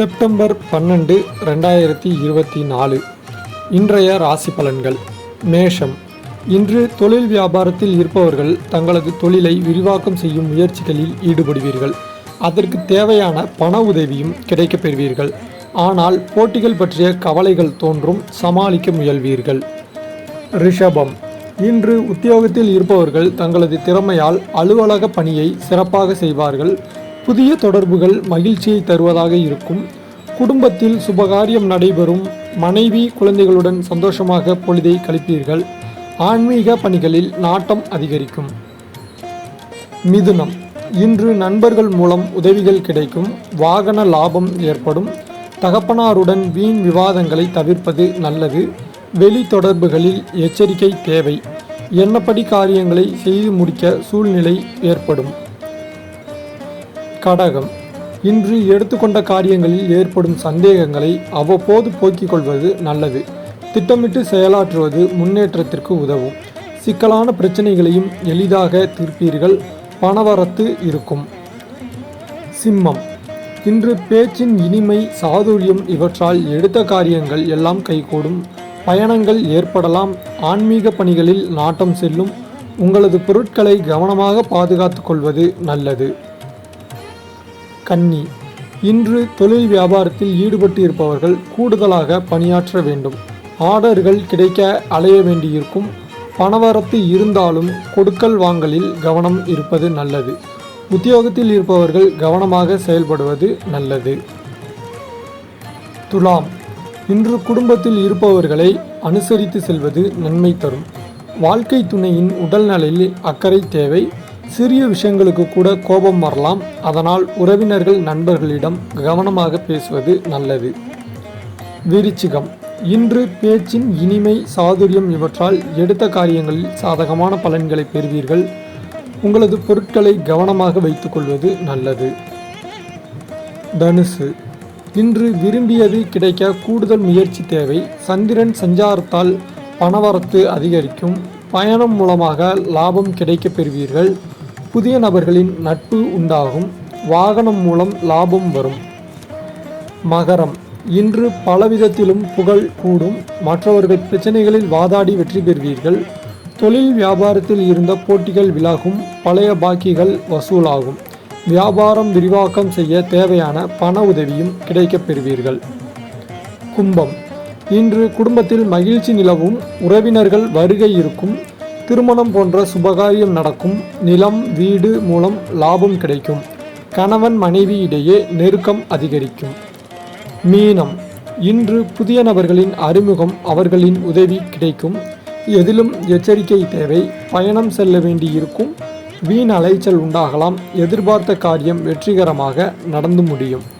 September பன்னெண்டு ரெண்டாயிரத்தி இருபத்தி நாலு. இன்றைய ராசி பலன்கள். மேஷம். இன்று தொழில் வியாபாரத்தில் இருப்பவர்கள் தங்களது தொழிலை விரிவாக்கம் செய்யும் முயற்சிகளில் ஈடுபடுவீர்கள். அதற்கு தேவையான பண உதவியும் கிடைக்கப் பெறுவீர்கள். ஆனால் போட்டிகள் பற்றிய கவலைகள் தோன்றும் சமாளிக்க முயல்வீர்கள். ரிஷபம். இன்று உத்தியோகத்தில் இருப்பவர்கள் தங்களது திறமையால் அலுவலக பணியை சிறப்பாக செய்வார்கள். புதிய தொடர்புகள் மகிழ்ச்சியை தருவதாக இருக்கும். குடும்பத்தில் சுபகாரியம் நடைபெறும். மனைவி குழந்தைகளுடன் சந்தோஷமாக பொழுதை கழிப்பீர்கள். ஆன்மீக பணிகளில் நாட்டம் அதிகரிக்கும். மிதுனம். இன்று நண்பர்கள் மூலம் உதவிகள் கிடைக்கும். வாகன லாபம் ஏற்படும். தகப்பனாருடன் வீண் விவாதங்களை தவிர்ப்பது நல்லது. வெளி தொடர்புகளில் எச்சரிக்கை தேவை. எண்ணப்படி காரியங்களை செய்து முடிக்க சூழ்நிலை ஏற்படும். கடகம் இன்று எடுத்துக்கொண்ட காரியங்களில் ஏற்படும் சந்தேகங்களை அவ்வப்போது போக்கிக் கொள்வது நல்லது. திட்டமிட்டு செயலாற்றுவது முன்னேற்றத்திற்கு உதவும். சிக்கலான பிரச்சனைகளையும் எளிதாக தீர்ப்பீர்கள். பணவரத்து இருக்கும். சிம்மம். இன்று பேச்சின் இனிமை சாதுரியம் இவற்றால் எடுத்த காரியங்கள் எல்லாம் கைகூடும். பயணங்கள் ஏற்படலாம். ஆன்மீக பணிகளில் நாட்டம் செல்லும். உங்களது பொருட்களை கவனமாக பாதுகாத்துக் கொள்வது நல்லது. கன்னி. இன்று தொழில் வியாபாரத்தில் ஈடுபட்டு இருப்பவர்கள் கூடுதலாக பணியாற்ற வேண்டும். ஆர்டர்கள் கிடைக்க அலைய வேண்டியிருக்கும். பணவரத்து இருந்தாலும் கொடுக்கல் வாங்கலில் கவனம் இருப்பது நல்லது. உத்தியோகத்தில் இருப்பவர்கள் கவனமாக செயல்படுவது நல்லது. துலாம். இன்று குடும்பத்தில் இருப்பவர்களை அனுசரித்து செல்வது நன்மை தரும். வாழ்க்கை துணையின் உடல்நலையில் அக்கறை தேவை. சிறிய விஷயங்களுக்கு கூட கோபம் வரலாம். அதனால் உறவினர்கள் நண்பர்களிடம் கவனமாக பேசுவது நல்லது. விருச்சிகம். இன்று பேச்சின் இனிமை சாதுரியம் இவற்றால் எடுத்த காரியங்களில் சாதகமான பலன்களை பெறுவீர்கள். உங்களது பொருட்களை கவனமாக வைத்துக்கொள்வது நல்லது. தனுசு. இன்று விரும்பியது கிடைக்க கூடுதல் முயற்சி தேவை. சந்திரன் சஞ்சாரத்தால் பணவரத்து அதிகரிக்கும். பயணம் மூலமாக லாபம் கிடைக்கப் பெறுவீர்கள். புதிய நபர்களின் நட்பு உண்டாகும். வாகனம் மூலம் லாபம் வரும். மகரம். இன்று பலவிதத்திலும் புகழ் கூடும். மற்றவர்கள் பிரச்சனைகளில் வாதாடி வெற்றி பெறுவீர்கள். தொழில் வியாபாரத்தில் இருந்த போட்டிகள் விலகும். பழைய பாக்கிகள் வசூலாகும். வியாபாரம் விரிவாக்கம் செய்ய தேவையான பண உதவியும் கிடைக்கப் பெறுவீர்கள். கும்பம். இன்று குடும்பத்தில் மகிழ்ச்சி நிலவும். உறவினர்கள் வருகை இருக்கும். திருமணம் போன்ற சுபகாரியம் நடக்கும். நிலம் வீடு மூலம் லாபம் கிடைக்கும். கணவன் மனைவி இடையே நெருக்கம் அதிகரிக்கும். மீனம். இன்று புதிய நபர்களின் அறிமுகம் அவர்களின் உதவி கிடைக்கும். எதிலும் எச்சரிக்கை தேவை. பயணம் செல்ல வேண்டியிருக்கும். வீண் அலைச்சல் உண்டாகலாம். எதிர்பார்த்த காரியம் வெற்றிகரமாக நடந்து முடியும்.